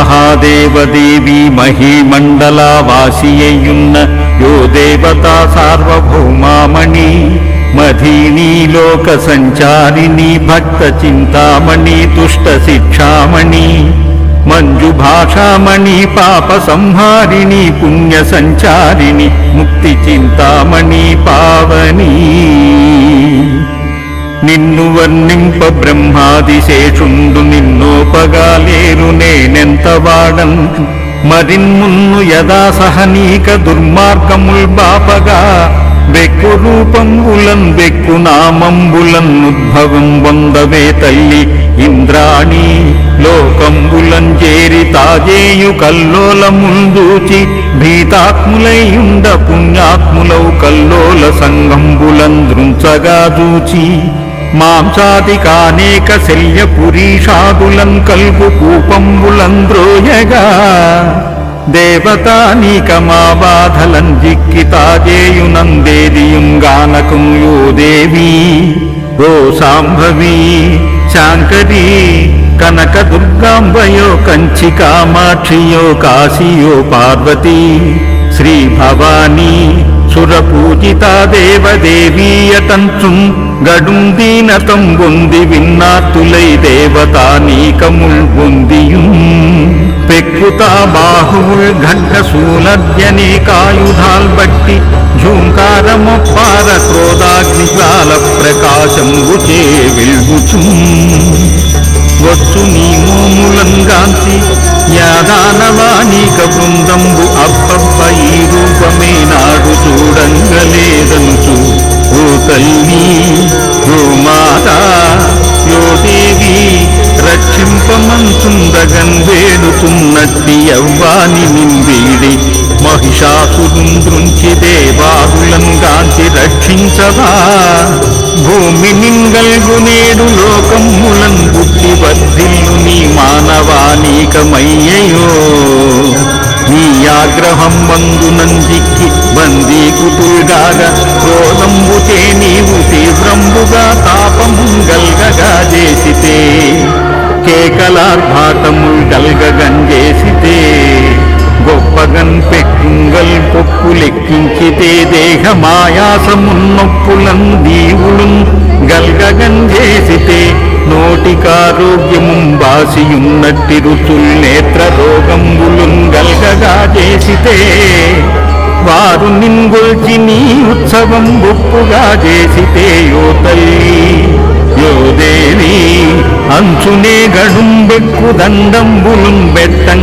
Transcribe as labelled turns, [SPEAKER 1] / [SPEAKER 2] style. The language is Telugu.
[SPEAKER 1] మహాదేవదేవి మహిమండలవాసియ్యున్న యో దేవత సార్వభౌమామణి మధీని లోక సంచారిణి భక్త చింతామణి తుష్ట శిక్షామణి మంజుభాషామణి పాప సంహారిణి పుణ్య సంచారిణి ముక్తి చింతామణి పావని. నిన్ను వర్ణింప బ్రహ్మాదిశేషుండు నిన్నోపగ నేనెంత మరిన్మున్ను యదా సహనీక దుర్మార్గముల్ బాపగా వెక్కు రూపంబులన్ వెక్కు నామంబులన్ ఉద్భవం వందవే తల్లి ఇంద్రాణి. లోకంబులన్ చేరి తాజేయు కల్లోల ముందూచి భీతాత్ములైయుండ పుణ్యాత్ములౌ కల్లోల సంగంబులన్ దృంచగా దూచి. మాంసాదికానేక శల్య పురీషాదులం కల్పు కూపంబులంద్రోయగా దేవతా నీకమా బాధలన్ జిక్కితాజేయునందేదియుంగానకం యో దేవి. ఓ సాంభవి శాంకరీ కనక దుర్గాంబయో కంచి కాశీయో పార్వతీ. శ్రీ భవానీ సురపూజితా దేవదేవీయతంత్రం గడుం దీనతం బొంది విన్నాతులై దేవతా నీకముల్ బొందిயும் పెక్కుతా బాహువుల్ ఘంట శూలద్యనేకాయుధాల్ బట్టి ఝూంకారమొప్పార క్రోధాగ్నిజ్వాల ప్రకాశంబుచే వెల్గుచుం వచ్చు నీ మోములంగాంతి యాదానవానీక బృందంబు అబ్బబ్బ ఈ రూపమే నాడు చూడంగలేదంచు ఓ తల్లి ఓ మాత యో దేవి రక్షింపమంచుందగన్ వేడుతున్నట్టి యవ్వాని నింబీడి మహిషాసురుంద్రుంచి దేవాదులను గాంచి రక్షించవా? భూమి నింగల్గునేడు లోకములన్ బుద్ధి వర్ధిల్లు నీ మానవానీకమయ్యయో. నీ ఆగ్రహం మందునందిక్కి బందీకుతుల్గాగా క్రోధంబుతే నీవు తీవ్రంబుగా తాపము గల్గగా చేసితే కేకలార్భాతము గల్గగంజేసితే గొప్పగన్ పెక్కుంగల్ పొక్కులెక్కించితే దేహమాయాసమున్నొప్పులం దీవులు గల్గగంజేసితే చేసితే నోటికారోగ్యముం బాసియున్నట్టి రుచుల్ నేత్ర రోగంబులుం గల్గగా చేసితే వారు నింగొల్చి నీ ఉత్సవం బొప్పుగా చేసితే యో తల్లి యో దేవి అంచునే గడుంబెక్కు దండంబులుం బెట్టం